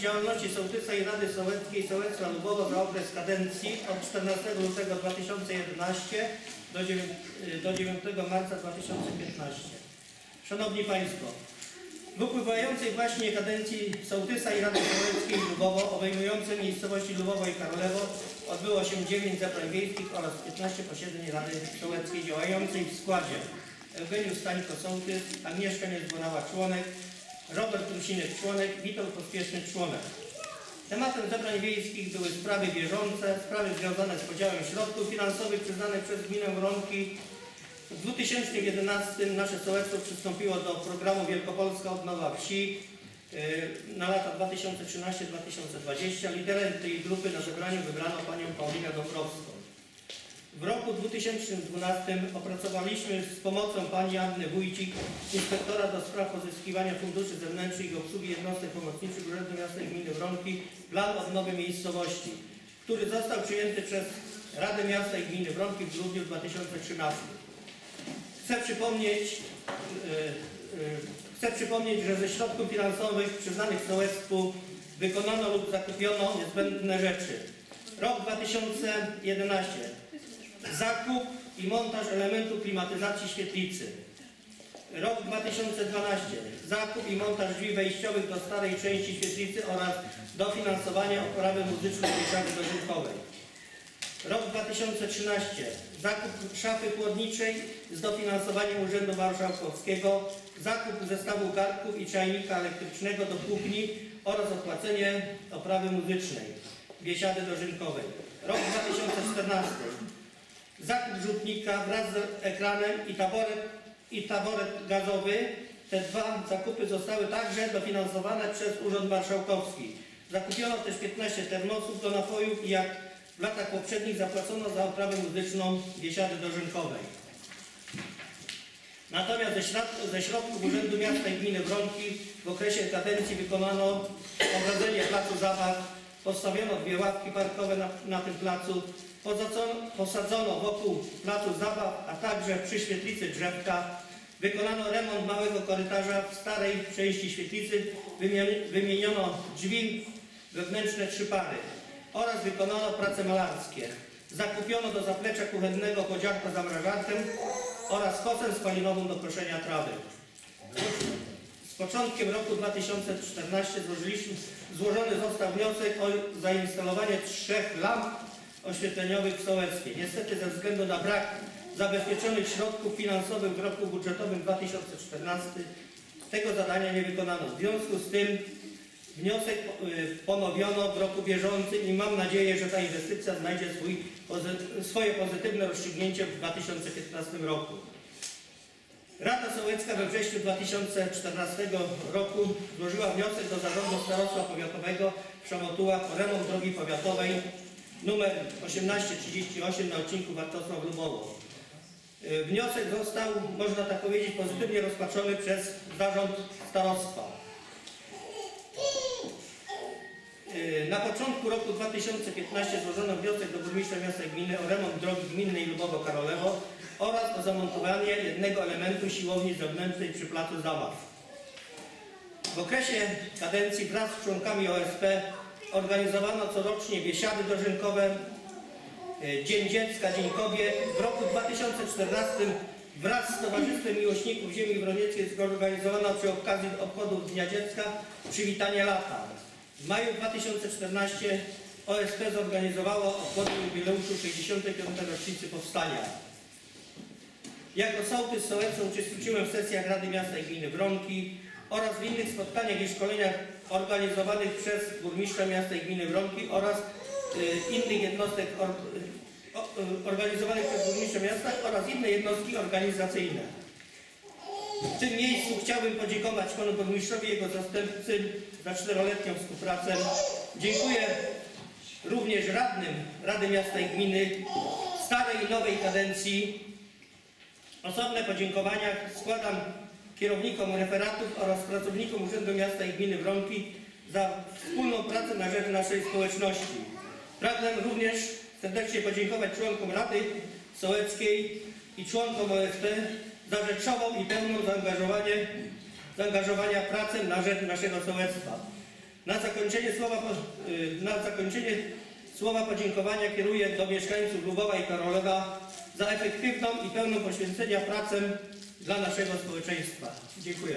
działalności sołtysa i Rady Sołeckiej Sołectwa Lubowo za okres kadencji od 14 lutego 2011 do 9, do 9 marca 2015. Szanowni Państwo, w upływającej właśnie kadencji sołtysa i Rady Sołeckiej Lubowo obejmującej miejscowości Lubowo i Karolewo odbyło się 9 zebrań wiejskich oraz 15 posiedzeń Rady Sołeckiej działającej w składzie Eugeniusz Stańko Sołtys, Agnieszka Niezborała członek, Robert Rusinek członek, Witold Pospieszny członek. Tematem zebrań wiejskich były sprawy bieżące, sprawy związane z podziałem środków finansowych przyznanych przez gminę Wronki. W 2011 nasze sołectwo przystąpiło do programu Wielkopolska Odnowa Wsi yy, na lata 2013-2020. Liderem tej grupy na zebraniu wybrano panią Paulinę roku 2012 opracowaliśmy z pomocą pani Anny Wójcik, inspektora do spraw pozyskiwania funduszy zewnętrznych i obsługi jednostek pomocniczych Urzędu Miasta i Gminy Wronki plan odnowy miejscowości, który został przyjęty przez Radę Miasta i Gminy Wronki w grudniu 2013. Chcę przypomnieć, yy, yy, chcę przypomnieć, że ze środków finansowych przyznanych sołectwu wykonano lub zakupiono niezbędne rzeczy. Rok 2011 Zakup i montaż elementu klimatyzacji świetlicy. Rok 2012. Zakup i montaż drzwi wejściowych do starej części świetlicy oraz dofinansowanie oprawy muzycznej wieszady dożynkowej. Rok 2013. Zakup szafy chłodniczej z dofinansowaniem Urzędu Marszałkowskiego, zakup zestawu garnków i czajnika elektrycznego do kuchni oraz opłacenie oprawy muzycznej biesiady dożynkowej. Rok 2014. Zakup rzutnika wraz z ekranem i taboret, i taboret gazowy. Te dwa zakupy zostały także dofinansowane przez Urząd Marszałkowski. Zakupiono też 15 termosów do napojów i jak w latach poprzednich zapłacono za oprawę muzyczną biesiady dożynkowej. Natomiast ze, środ- ze środków Urzędu Miasta i Gminy Wronki w okresie kadencji wykonano ogrodzenie placu zabaw, postawiono dwie ławki parkowe na, na tym placu, posadzono, wokół placu zabaw, a także przy świetlicy drzewka. Wykonano remont małego korytarza w starej części świetlicy, wymieni- wymieniono drzwi wewnętrzne trzy pary oraz wykonano prace malarskie. Zakupiono do zaplecza kuchennego podziarko zamrażarkę oraz kosę spalinową do proszenia trawy. Początkiem roku 2014 złożyliśmy, złożony został wniosek o zainstalowanie trzech lamp oświetleniowych w Sołeckiej. Niestety ze względu na brak zabezpieczonych środków finansowych w roku budżetowym 2014 tego zadania nie wykonano. W związku z tym wniosek y, ponowiono w roku bieżącym i mam nadzieję, że ta inwestycja znajdzie swój, swoje pozytywne rozstrzygnięcie w 2015 roku. Rada Sołecka we wrześniu 2014 roku złożyła wniosek do Zarządu Starostwa Powiatowego w Przemotułach o remont drogi powiatowej numer 1838 na odcinku Wartosław-Lubowo. Y, Wniosek został, można tak powiedzieć, pozytywnie rozpatrzony przez Zarząd Starostwa. Y, Na początku roku 2015 złożono wniosek do burmistrza miasta gminy o remont drogi gminnej Lubowo-Karolewo oraz o zamontowanie jednego elementu siłowni zewnętrznej przy placu zabaw. W okresie kadencji wraz z członkami OSP organizowano corocznie biesiady dożynkowe, y, Dzień Dziecka, Dzień Kobiet. W roku 2014 wraz z Towarzystwem Miłośników Ziemi Wronieckiej zorganizowano przy okazji obchodów Dnia Dziecka przywitanie lata. W maju 2014 OSP zorganizowało obchody jubileuszu 65. rocznicy powstania. Jako sołtys sołecki uczestniczyłem w sesjach Rady Miasta i Gminy Wronki oraz w innych spotkaniach i szkoleniach organizowanych przez burmistrza miasta i gminy Wronki oraz y, innych jednostek or, y, organizowanych przez burmistrza miasta oraz inne jednostki organizacyjne. W tym miejscu chciałbym podziękować panu burmistrzowi i jego zastępcy za czteroletnią współpracę. Dziękuję również radnym Rady Miasta i Gminy starej i nowej kadencji. Osobne podziękowania składam kierownikom referatów oraz pracownikom Urzędu Miasta i Gminy Wronki za wspólną pracę na rzecz naszej społeczności. Pragnę również serdecznie podziękować członkom Rady Sołeckiej i członkom OSP za rzeczową i pełną zaangażowanie, zaangażowania pracę na rzecz naszego sołectwa. Na zakończenie słowa, y, na zakończenie słowa podziękowania kieruję do mieszkańców Lubowa i Karolowa za efektywną i pełną poświęcenia pracę dla naszego społeczeństwa. Dziękuję.